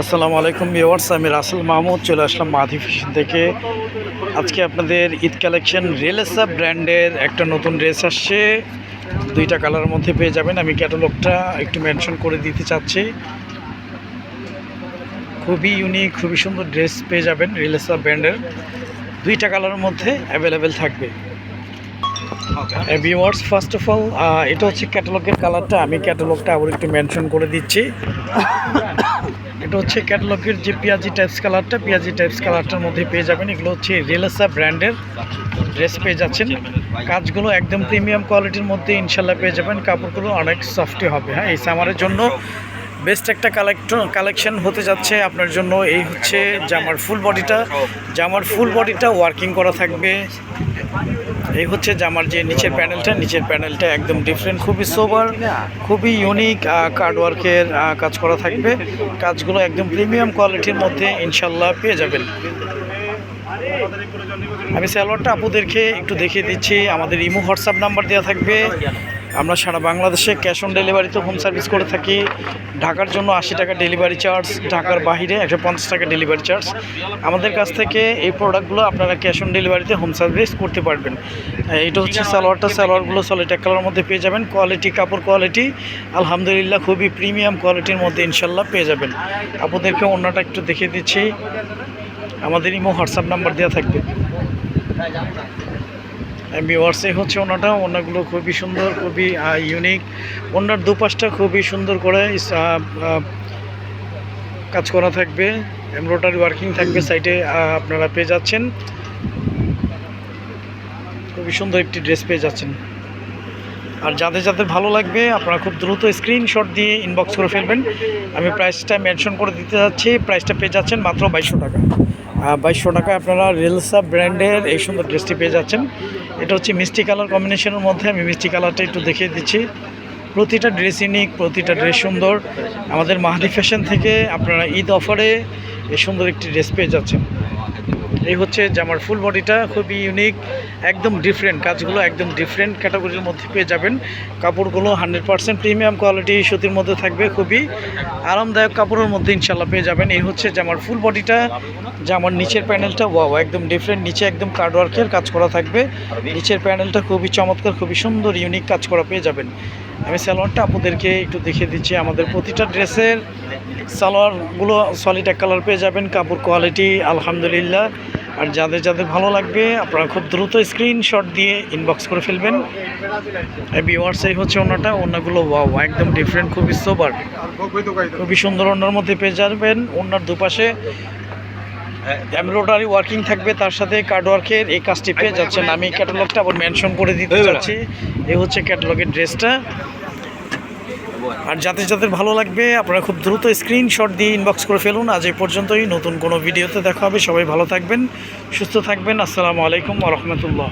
আসসালামু আলাইকুম ভিউয়ার্স আমি রাসেল মাহমুদ চলে আসলাম মাধি ফ্যাশন থেকে। আজকে আপনাদের ঈদ কালেকশন রেলেসা ব্র্যান্ডের একটা নতুন ড্রেস আসছে। দুইটা কালারের মধ্যে পেয়ে যাবেন। আমি ক্যাটালগটা একটু মেনশন করে দিতে চাচ্ছি। খুবই ইউনিক খুবই সুন্দর ড্রেস পেয়ে যাবেন রিলেসা ব্র্যান্ডের। দুইটা কালারের মধ্যে অ্যাভেলেবেল থাকবে। ভিউয়ার্স ফার্স্ট অফ অল এটা হচ্ছে ক্যাটালগের কালারটা। আমি ক্যাটালগটা আবার একটু মেনশন করে দিচ্ছি। এটা হচ্ছে ক্যাটালগের যে পেঁয়াজি টাইপস কালারটা পেঁয়াজি টাইপস কালারটার মধ্যে পেয়ে যাবেন। এগুলো হচ্ছে রিলেসা ব্র্যান্ডের ড্রেস পেয়ে যাচ্ছেন। কাজগুলো একদম প্রিমিয়াম কোয়ালিটির মধ্যে ইনশাল্লাহ পেয়ে যাবেন। কাপড়গুলো অনেক সফটই হবে হ্যাঁ এই সামারের জন্য। বেস্ট একটা কালেকশন কালেকশন হতে যাচ্ছে আপনার জন্য। এই হচ্ছে জামার ফুল বডিটা। জামার ফুল বডিটা ওয়ার্কিং করা থাকবে। এই হচ্ছে জামার যে নিচের প্যানেলটা নিচের প্যানেলটা একদম ডিফারেন্ট খুবই সোবার খুবই ইউনিক কার্ড ওয়ার্কের কাজ করা থাকবে। কাজগুলো একদম প্রিমিয়াম কোয়ালিটির মধ্যে ইনশাল্লাহ পেয়ে যাবেন। আমি স্যালোয়ারটা আপুদেরকে একটু দেখিয়ে দিচ্ছি। আমাদের ইমো হোয়াটসঅ্যাপ নাম্বার দেওয়া থাকবে। আমরা সারা বাংলাদেশে ক্যাশ অন ডেলিভারিতে হোম সার্ভিস করে থাকি। ঢাকার জন্য আশি টাকা ডেলিভারি চার্জ, ঢাকার বাইরে একশো পঞ্চাশ টাকা ডেলিভারি চার্জ। আমাদের কাছ থেকে এই প্রোডাক্টগুলো আপনারা ক্যাশ অন ডেলিভারিতে হোম সার্ভিস করতে পারবেন। এইটা হচ্ছে সালোয়ারটা, সালোয়ারগুলো সলিড এক কালার মধ্যে পেয়ে যাবেন। কোয়ালিটি কাপড় কোয়ালিটি আলহামদুলিল্লাহ খুবই প্রিমিয়াম কোয়ালিটির মধ্যে ইনশাল্লাহ পেয়ে যাবেন। আপনাদেরকে অন্যটা একটু দেখিয়ে দিচ্ছি। আমাদের ইমো হোয়াটসঅ্যাপ নাম্বার দেওয়া থাকবে। ভিওয়ার্সে হচ্ছে ওনাটা। ওনাগুলো খুবই সুন্দর, খুবই ইউনিক ওনার দুপাশটা খুবই সুন্দর করে কাজ করা থাকবে। এমব্রয়ডারি ওয়ার্কিং থাকবে সাইডে আপনারা পেয়ে যাচ্ছেন। খুবই সুন্দর একটি ড্রেস পেয়ে যাচ্ছেন। আর যাদের যাদের ভালো লাগবে, আপনারা খুব দ্রুত স্ক্রিনশট দিয়ে ইনবক্স করে ফেলবেন। আমি প্রাইসটা মেনশন করে দিতে যাচ্ছি। প্রাইসটা পেয়ে যাচ্ছেন মাত্র বাইশশো টাকা। বাইশশো টাকায় আপনারা রেলসা ব্র্যান্ডের এই সুন্দর ড্রেসটি পেয়ে যাচ্ছেন। এটা হচ্ছে মিষ্টি কালার কম্বিনেশনের মধ্যে আমি মিষ্টি কালারটা একটু দেখিয়ে দিচ্ছি। প্রতিটা ড্রেস ইউনিক প্রতিটা ড্রেস সুন্দর। আমাদের মাহাদি ফ্যাশন থেকে আপনারা ঈদ অফারে এই সুন্দর একটি ড্রেস পেয়ে যাচ্ছেন। এই হচ্ছে জামার ফুল বডিটা খুবই ইউনিক একদম ডিফারেন্ট কাজগুলো একদম ডিফারেন্ট ক্যাটাগরির মধ্যে পেয়ে যাবেন। কাপড়গুলো হান্ড্রেড পার্সেন্ট প্রিমিয়াম কোয়ালিটি সুতির মধ্যে থাকবে, খুবই আরামদায়ক কাপড়ের মধ্যে ইনশাল্লাহ পেয়ে যাবেন। এই হচ্ছে জামার ফুল বডিটা জামার নিচের প্যানেলটা ওয়াও একদম ডিফারেন্ট নিচে একদম কার্ড ওয়ার্কের কাজ করা থাকবে। নিচের প্যানেলটা খুবই চমৎকার, খুবই সুন্দর ইউনিক কাজ করা পেয়ে যাবেন। আমি সালোয়ারটা আপনাদেরকে একটু দেখিয়ে দিচ্ছি, আমাদের প্রতিটা ড্রেসের সালোয়ারগুলো সলিড এক কালার পেয়ে যাবেন কাপড় কোয়ালিটি আলহামদুলিল্লাহ। আর যাদের যাদের ভালো লাগবে আপনারা খুব দ্রুত স্ক্রিনশট দিয়ে ইনবক্স করে ফেলবেন। ভিওয়ার্স এই হচ্ছে ওনাটা ওনাগুলো ওয়াও একদম ডিফারেন্ট খুবই সোবার খুবই সুন্দর ওনার মধ্যে পেয়ে যাবেন ওনার দুপাশে এমব্রয়ডারি ওয়ার্কিং থাকবে তার সাথে কার্ড ওয়ার্কের এই কাজটি পেয়ে যাচ্ছেন। আমি ক্যাটালগটা আবার মেনশন করে দিতে চাচ্ছি এই হচ্ছে ক্যাটালগের ড্রেসটা আর যাতে যাদের ভালো লাগবে আপনারা খুব দ্রুত স্ক্রিনশট দিয়ে ইনবক্স করে ফেলুন। আজ এ পর্যন্তই। নতুন কোনো ভিডিওতে দেখা হবে। সবাই ভালো থাকবেন সুস্থ থাকবেন। আসসালামু আলাইকুম রহমতুল্লাহ।